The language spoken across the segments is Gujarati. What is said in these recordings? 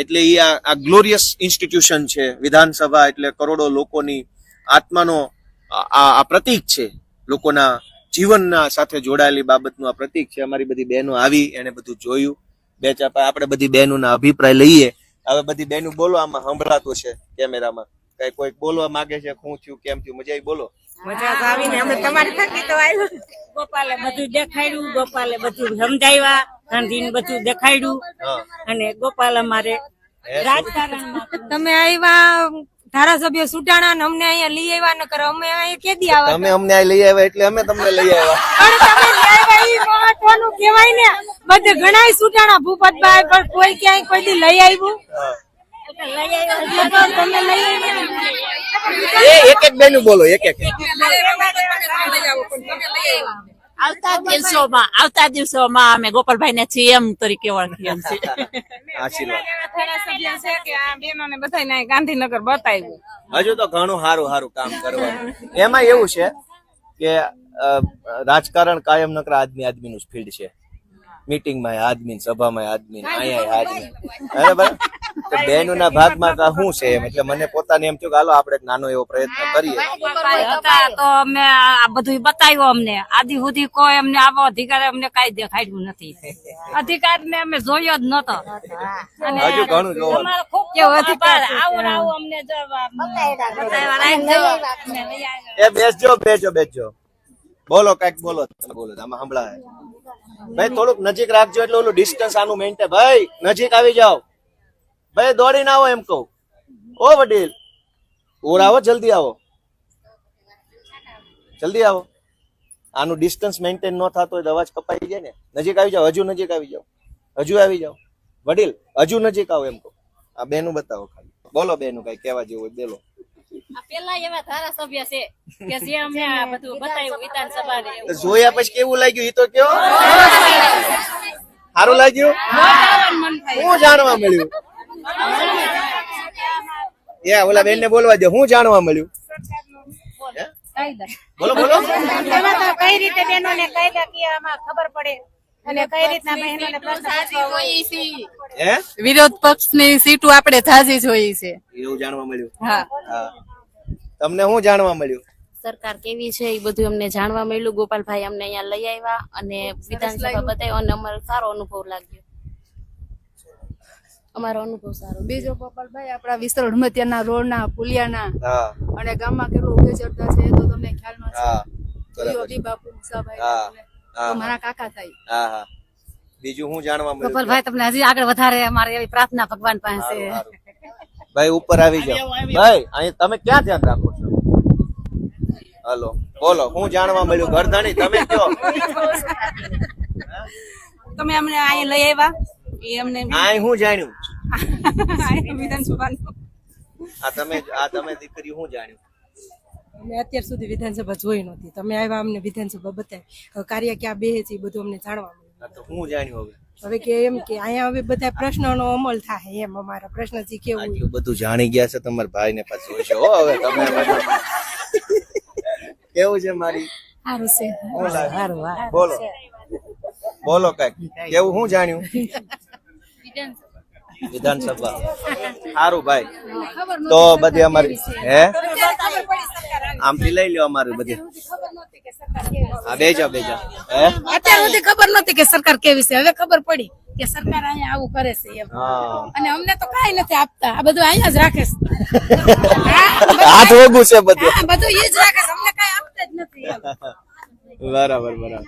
એટલે એ આ ગ્લોરિયસ ઇન્સ્ટિટ્યુશન છે વિધાનસભા એટલે કરોડો લોકોની આત્માનો આ પ્રતીક છે. લોકોના જીવનના સાથે જોડાયેલી બાબતનું આ પ્રતીક છે. અમારી બધી બહેનો આવી એને બધું જોયું. બે ચાર પા- આપણે બધી બહેનોના અભિપ્રાય લઈએ. હવે બધી બહેનો બોલો આમાં સંભળાતું છે કેમેરામાં. કઈ કોઈક બોલવા માંગે છે શું થયું કેમ થયું મજા આવી બોલો. મજા તો આવીને અમે તમારી થકી તો આવ્યું ગોપાલે બધું દેખાડ્યું ગોપાલે બધું સમજાવ્યા ગાંધીને બધું દેખાડ્યું અને ગોપાલ અમારે રાજકારણ તમે આવ્યા ધારાસભ્ય સુટાણા ને અમને અહીંયા લઈ આવ્યા ન કરો અમે અહીંયા કેદી આવા તમે અમને લઈ આવ્યા એટલે અમે તમને લઈ આવ્યા પણ તમે લઈ આવ્યા ઈ મહત્વનું કહેવાય ને. બધે ઘણાય સુટાણા ભૂપતભાઈ પણ કોઈ ક્યાંય કોઈ દી લઈ આવ્યું હા. એટલે તમે લઈ આવ્યા એ એક એક બેનું બોલો એક એક. આવતા દિવસોમાં આવતા દિવસોમાં અમે ગોપાલભાઈ ને સીએમ તરીકે ઓળખીએ છીએ. આશીર્વાદ. ધારાસભ્ય છે કે આ બેનોને બધાને ગાંધીનગર બતાવ્યું. હજુ તો ઘણું સારું સારું કામ કરવાનું. એમાં એવું છે કે રાજકારણ કાયમ નકર આદમી આદમીનું નું ફિલ્ડ છે. મીટિંગમાં આદમી સભામાં આદમી અહીંયા આદમી બરાબર. તો બહેનોના ભાગમાં તો શું છે? એમ એટલે મને પોતાને એમ થયું કે હાલો આપણે નાનો એવો પ્રયત્ન કરીએ. તો અમે આ બધું બતાવ્યું અમને. આદિ સુધી કોઈ અમને આવો અધિકાર અમને કઈ દેખાડ્યું નથી. અધિકાર ને અમે જોયો જ નતો. હજુ ઘણું જોવાનું. ખૂબ આવો આવો અમને એ બેસજો બેસજો બેસજો. બોલો કંઈક બોલો બોલો આમાં સંભળાય. ભાઈ થોડુંક નજીક રાખજો એટલે ઓલું ડિસ્ટન્સ આનું મેન્ટેન ભાઈ નજીક આવી જાઓ. ભાઈ દોડીને આવો એમ કહું. ઓ વડીલ ઓર આવો જલ્દી આવો. જલ્દી આવો. આનું ડિસ્ટન્સ મેન્ટેન ન થતો હોય અવાજ કપાઈ જાય ને. નજીક આવી જાઓ હજુ નજીક આવી જાઓ. હજુ આવી જાઓ. વડીલ હજુ નજીક આવો એમ કહું. આ બેનું બતાવો ખાલી. બોલો બેનું કઈ કહેવા જેવું હોય બોલો. જોયા પછી કેવું લાગ્યું? એ તો કયો? સારું લાગ્યું. હું જાણવા મળ્યું? એ ઓલા બેન ને બોલવા દે હું જાણવા મળ્યું? બોલો. બોલો કઈ રીતે બહેનોને કાયદાકીયમાં ખબર પડે? અને કઈ રીતના બહેનોને પ્રશ્ન. હે? વિરોધ પક્ષની સીટો આપણે થાજી જોઈ છે. એવું જાણવા મળ્યું? હા. હા. તમને શું જાણવા મળ્યું? સરકાર કેવી છે એ બધું અમને જાણવા મળ્યું. ગોપાલભાઈ અમને અહીંયા લઈ આવ્યા અને વિધાનસભા બતાવ્યો. અને અમારો સારો અનુભવ લાગ્યો. અમારો અનુભવ સારો. બીજો ગોપાલભાઈ આપણા વિસ્તરણ ઉમતિયાના રોડના પુલિયાના હા. અને ગામમાં કેટલું ચડતા છે તો તમને ખ્યાલમાં છે. હા અભી બાપુ મુસાભાઈ મારા કાકા થાય. હા હા. બીજું હું જાણવા મળ્યું? ગોપાલભાઈ તમને હજી આગળ વધારે અમારે એવી પ્રાર્થના ભગવાન પાસે. ભાઈ ઉપર આવી જાઓ. ભાઈ અહીં તમે ક્યાં ધ્યાન રાખો છો? હલો બોલો હું જાણવા મળ્યું? ઘરધણી તમે કયો? તમે અમને અહીંયા લઈ આવ્યા? એ અમને અહીં હું જાણ્યું. વિધાનસભાનું આ તમે આ તમે દીકરી હું જાણ્યું? મેં અત્યાર સુધી વિધાનસભા જોઈ નહોતી. તમે આવ્યા અમને વિધાનસભા બતાવી. કાર્ય ક્યાં બે છે એ બધું અમને જાણવા મળ્યું. તો હું જાણ્યું હવે? હવે કે એમ કે અહીંયા હવે બધા પ્રશ્નોનો અમલ થાય એમ અમારા પ્રશ્નથી કેવું આટલું બધું જાણી ગયા છે તમારા ભાઈ ને પાછું હશે. હો હવે તમે કેવું છે મારી? સારું છે. સારું બોલો. બોલો કંઈક. કેવું હું જાણ્યું? વિધાનસભા. સારું ભાઈ. તો બધી અમારી હે? આમથી લઈ લ્યો અમારું બધી. હા બેજા બેજા હે? અત્યાર સુધી ખબર નતી કે સરકાર કેવી છે. હવે ખબર પડી કે સરકાર અહીંયા આવું કરે છે એમ. અને અમને તો કઈ નથી આપતા. આ બધું અહીંયા જ રાખે છે. હાથ વગું છે બધું. બધું એ જ રાખે છે. અમને કાંઈ આપતા જ નથી બરાબર બરાબર.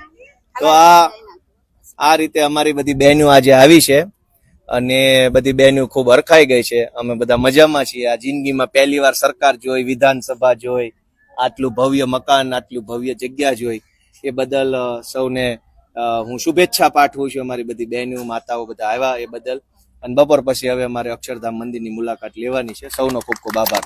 તો આ આ રીતે અમારી બધી બહેનો આજે આવી છે. અને બધી બહેનો ખૂબ હરખાઈ ગઈ છે. અમે બધા મજામાં છીએ. આ જિંદગીમાં પહેલી વાર સરકાર જોઈ, વિધાનસભા જોઈ, આટલું ભવ્ય મકાન, આટલું ભવ્ય જગ્યા જોઈ. એ બદલ સૌને હું શુભેચ્છા પાઠવું છું અમારી બધી બહેનો, માતાઓ બધા આવ્યા એ બદલ. અને બપોર પછી હવે અમારે અક્ષરધામ મંદિરની મુલાકાત લેવાની છે. સૌનો ખૂબ ખૂબ આભાર.